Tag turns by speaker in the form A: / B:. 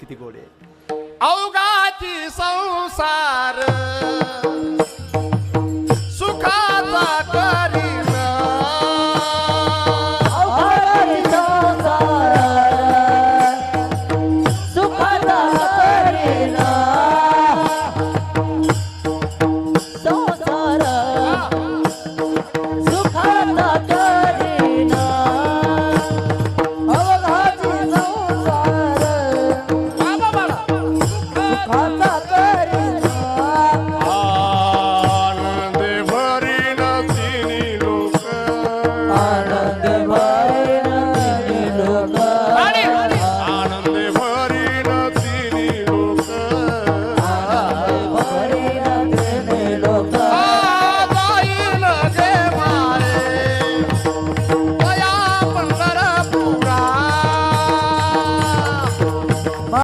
A: किती गोड आहे. अवघाची संसार কথা